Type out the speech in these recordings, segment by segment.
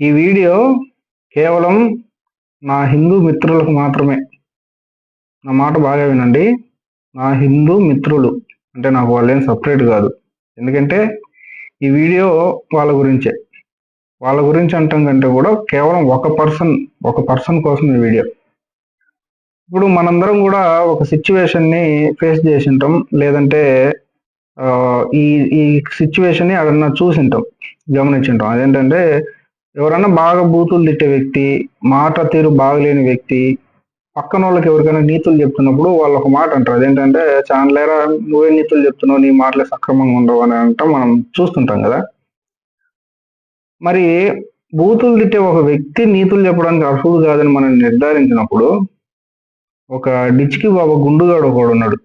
ఈ వీడియో కేవలం నా హిందూ మిత్రులకు మాత్రమే. నా మాట బాగా వినండి. నా హిందూ మిత్రులు అంటే నాకు వాళ్ళేం సపరేట్ కాదు. ఎందుకంటే ఈ వీడియో వాళ్ళ గురించే. వాళ్ళ గురించి అంటాం కంటే కూడా కేవలం ఒక పర్సన్ ఒక పర్సన్ కోసం ఈ వీడియో. ఇప్పుడు మనందరం కూడా ఒక సిచ్యువేషన్ని ఫేస్ చేసి ఉంటాం లేదంటే ఈ ఈ సిచ్యువేషన్ని ని చూసింటాం. గమనించుంటాం. అదేంటంటే ఎవరన్నా బాగా బూతులు తిట్టే వ్యక్తి మాట తీరు బాగలేని వ్యక్తి పక్కన వాళ్ళకి ఎవరికైనా నీతులు చెప్తున్నప్పుడు వాళ్ళు ఒక మాట అంటారు. అదేంటంటే చాన్లేరా నువ్వే నీతులు చెప్తున్నావు నీ మాటలే సక్రమంగా ఉండవు అని అంటాం. మనం చూస్తుంటాం కదా. మరి బూతులు తిట్టే ఒక వ్యక్తి నీతులు చెప్పడానికి అర్హుడు కాదని మనం నిర్ధారించినప్పుడు ఒక డిచ్కి బాబా గుండుగాడు ఒకడు ఉన్నాడు.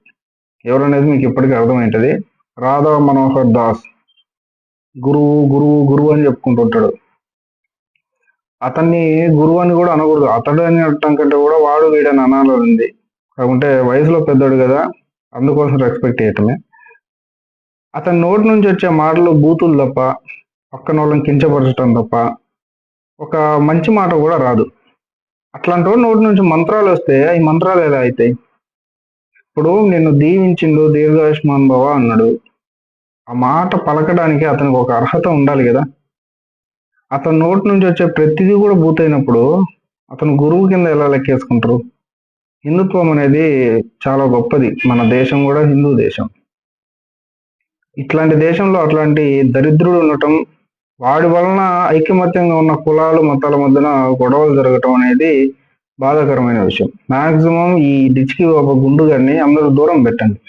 ఎవరనేది మీకు ఇప్పటికీ అర్థమైంటది రాధా మనోహర్ దాస్. గురువు గురువు గురువు అని చెప్పుకుంటుంటాడు అతన్ని గురువు అని కూడా అనకూడదు. అతడు అని అనటం కంటే కూడా వాడు వీడని అనాలి ఉంది కాకుంటే వయసులో పెద్దోడు కదా అందుకోసం రెస్పెక్ట్ చేయటమే. అతని నోటి నుంచి వచ్చే మాటలు బూతులు తప్ప పక్కన వాళ్ళని కించపరచడం తప్ప ఒక మంచి మాట కూడా రాదు. అట్లాంటి నోటి నుంచి మంత్రాలు వస్తే ఈ మంత్రాలు ఎలా అవుతాయి ఇప్పుడు నిన్ను దీవించిండు దీర్ఘాయుష్మాన్ భవ అన్నాడు. ఆ మాట పలకడానికి అతనికి ఒక అర్హత ఉండాలి కదా. అతని నోటి నుంచి వచ్చే ప్రతిదీ కూడా బూతైనప్పుడు అతను గురువు కింద ఎలా లెక్కేసుకుంటారు? హిందుత్వం అనేది చాలా గొప్పది. మన దేశం కూడా హిందూ దేశం. ఇట్లాంటి దేశంలో అట్లాంటి దరిద్రుడు ఉండటం వాడి వలన ఐకమత్యంగా ఉన్న కులాలు మతాల మధ్యన గొడవలు జరగటం అనేది బాధాకరమైన విషయం. మాక్సిమం ఈ డిచ్కి ఒక గుండు గారిని అందరూ దూరం పెట్టండి.